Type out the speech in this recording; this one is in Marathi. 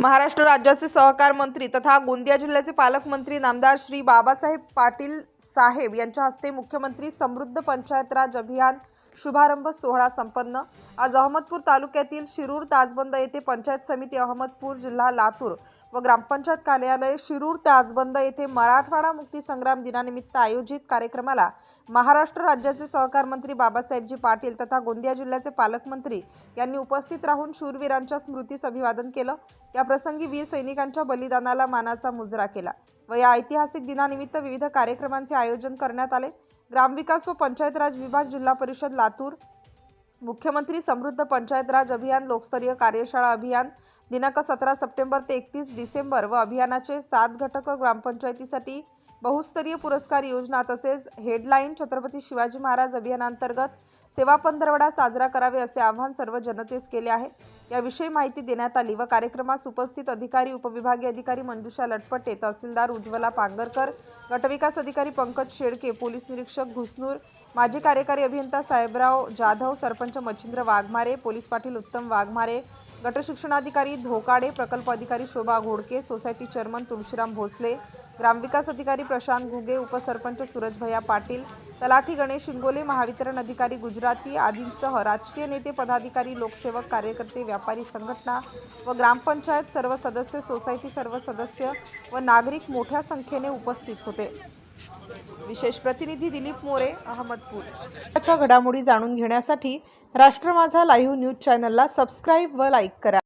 महाराष्ट्र राज्याचे सहकार मंत्री तथा गोंदिया जिल्ह्याचे पालकमंत्री नामदार श्री बाबासाहेब पाटील साहेब यांच्या हस्ते मुख्यमंत्री समृद्ध पंचायत राज अभियान शुभारंभ सोहळा संपन्न. आज अहमदपूर तालुक्यातील शिरूर ताजबंद येथे पंचायत समिती अहमदपूर जिल्हा लातूर व ग्रामपंचायत कार्यालय शिरूर ताजबंद येथे मराठवाडा मुक्ती संग्राम दिनानिमित्त आयोजित कार्यक्रमाला महाराष्ट्र राज्याचे सहकार मंत्री बाबासाहेबजी पाटील तथा गोंदिया जिल्ह्याचे पालकमंत्री यांनी उपस्थित राहून शूरवीरांच्या स्मृतीस अभिवादन केलं. याप्रसंगी वीर सैनिकांच्या बलिदानाला मानाचा मुजरा केला व या ऐतिहासिक दिनानिमित्त विविध कार्यक्रमांचे आयोजन करण्यात आले. ग्रामविकास व पंचायत राज विभाग जिल्हा परिषद लातूर. मुख्यमंत्री समृद्ध पंचायत राज अभियान लोकस्तरीय कार्यशाळा अभियान दिनांक सतरा सप्टेंबर ते एकतीस डिसेंबर व अभियानाचे सात घटक ग्रामपंचायतीसाठी बहुस्तरीय पुरस्कार योजना तसेच हेडलाईन छत्रपती शिवाजी महाराज अभियानांतर्गत सेवा पंधरवडा साजरा करावे असे आवाहन सर्व जनतेस केले आहे. याविषयी माहिती देण्यात आली. व कार्यक्रमास उपस्थित अधिकारी उपविभागीय अधिकारी मंजुषा लटपटे तहसीलदार उज्ज्वला पांगरकर गटविकास अधिकारी पंकज शेळके पोलीस निरीक्षक घुसनूर माजी कार्यकारी अभियंता साहेबराव जाधव सरपंच मच्छिंद्र वाघमारे पोलीस पाटील उत्तम वाघमारे गटशिक्षणाधिकारी धोकाडे प्रकल्प अधिकारी शोभा घोडके सोसायटी चेअरमन तुळशीराम भोसले ग्रामविकास अधिकारी प्रशांत घुगे उपसरपंच सूरजभया पाटील तलाठी गणेश शिंगोले महावितरण अधिकारी गुजराती आदींसह राजकीय नेते पदाधिकारी लोकसेवक कार्यकर्ते व्यापारी संघटना व ग्रामपंचायत सर्व सदस्य सोसायटी सर्व सदस्य व नागरिक मोठ्या संख्येने उपस्थित होते. विशेष प्रतिनिधी दिलीप मोरे अहमदपूर. घडामोडी जाणून घेण्यासाठी राष्ट्र माझा लाईव्ह न्यूज चॅनलला सबस्क्राईब व लाईक करा.